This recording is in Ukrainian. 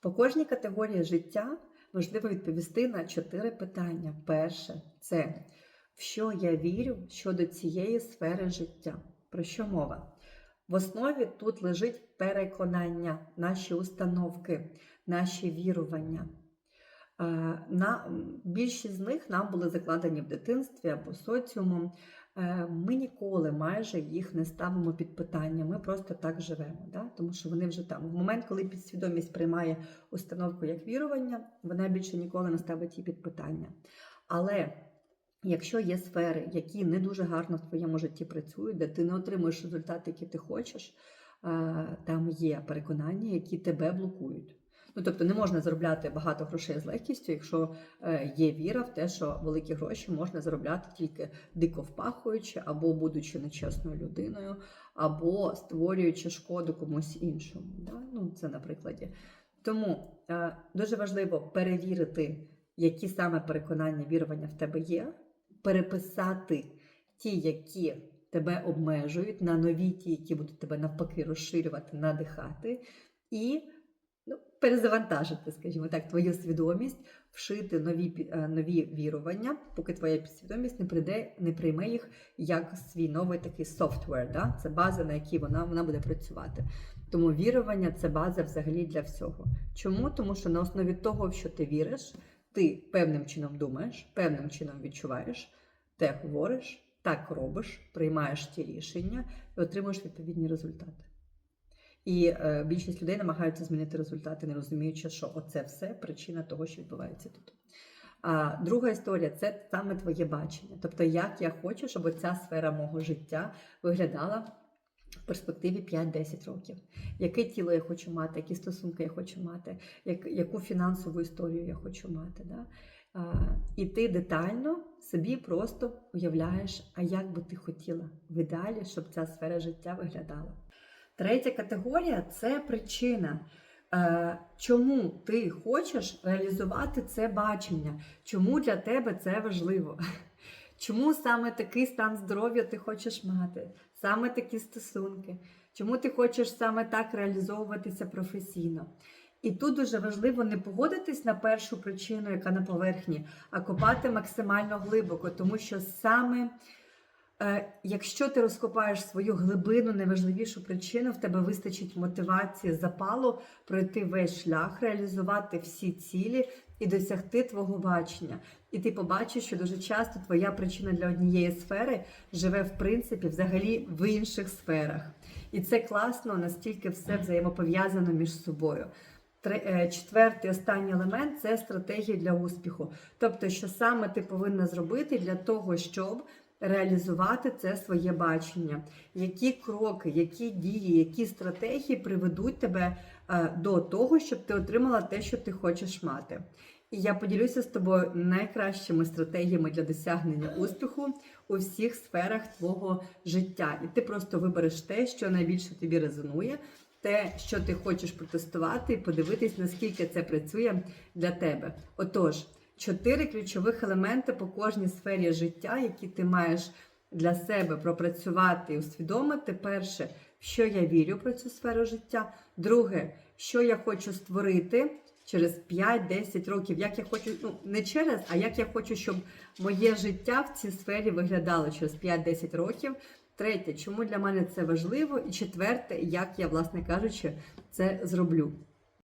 По кожній категорії життя важливо відповісти на чотири питання. Перше це в що я вірю щодо цієї сфери життя. Про що мова? В основі тут лежить переконання, наші установки, наші вірування. Е, На більшість з них нам були закладені в дитинстві або соціумом. Е, Ми ніколи майже їх не ставимо під питання. Ми просто так живемо, да? тому що вони вже там. В момент, коли підсвідомість приймає установку як вірування, вона більше ніколи не ставить її під питання. Але якщо є сфери, які не дуже гарно в твоєму житті працюють, де ти не отримуєш результати, які ти хочеш, е, там є переконання, які тебе блокують. Ну, тобто не можна заробляти багато грошей з легкістю, якщо е, є віра в те, що великі гроші можна заробляти тільки дико впахуючи, або будучи нечесною людиною, або створюючи шкоду комусь іншому. Да? Ну, це на прикладі. Тому е, дуже важливо перевірити, які саме переконання, вірування в тебе є, переписати ті, які тебе обмежують, на нові ті, які будуть тебе навпаки розширювати, надихати, і ну, перезавантажити, скажімо так, твою свідомість, вшити нові, е, нові вірування, поки твоя підсвідомість не прийде, не прийме їх як свій новий такий софтвер. Да? Це база, на якій вона, вона буде працювати. Тому вірування це база взагалі для всього. Чому? Тому що на основі того, що ти віриш, ти певним чином думаєш, певним чином відчуваєш, те говориш, так робиш, приймаєш ті рішення і отримуєш відповідні результати. І е, більшість людей намагаються змінити результати, не розуміючи, що оце все причина того, що відбувається тут. А друга історія це саме твоє бачення. Тобто, як я хочу, щоб ця сфера мого життя виглядала в перспективі 5-10 років. Яке тіло я хочу мати, які стосунки я хочу мати, як, яку фінансову історію я хочу мати. Да? І ти детально собі просто уявляєш, а як би ти хотіла в ідеалі, щоб ця сфера життя виглядала. Третя категорія це причина. Е, Чому ти хочеш реалізувати це бачення? Чому для тебе це важливо? Чому саме такий стан здоров'я ти хочеш мати? Саме такі стосунки? Чому ти хочеш саме так реалізовуватися професійно? І тут дуже важливо не погодитись на першу причину, яка на поверхні, а копати максимально глибоко, тому що саме Якщо ти розкопаєш свою глибину, найважливішу причину, в тебе вистачить мотивації, запалу пройти весь шлях, реалізувати всі цілі і досягти твого бачення. І ти побачиш, що дуже часто твоя причина для однієї сфери живе в принципі взагалі в інших сферах. І це класно, настільки все взаємопов'язано між собою. Е, Четвертий останній елемент це стратегія для успіху. Тобто, що саме ти повинна зробити для того, щоб реалізувати це своє бачення. Які кроки, які дії, які стратегії приведуть тебе е, до того, щоб ти отримала те, що ти хочеш мати. І я поділюся з тобою найкращими стратегіями для досягнення успіху у всіх сферах твого життя. І ти просто вибереш те, що найбільше тобі резонує, те, що ти хочеш протестувати, і подивитись, наскільки це працює для тебе. Отож, чотири ключових елементи по кожній сфері життя, які ти маєш для себе пропрацювати і усвідомити. Перше, що я вірю про цю сферу життя. Друге, що я хочу створити через 5-10 років, як я хочу, ну не через, а як я хочу, щоб моє життя в цій сфері виглядало через 5-10 років. Третє, чому для мене це важливо? І четверте, як я, власне кажучи, це зроблю.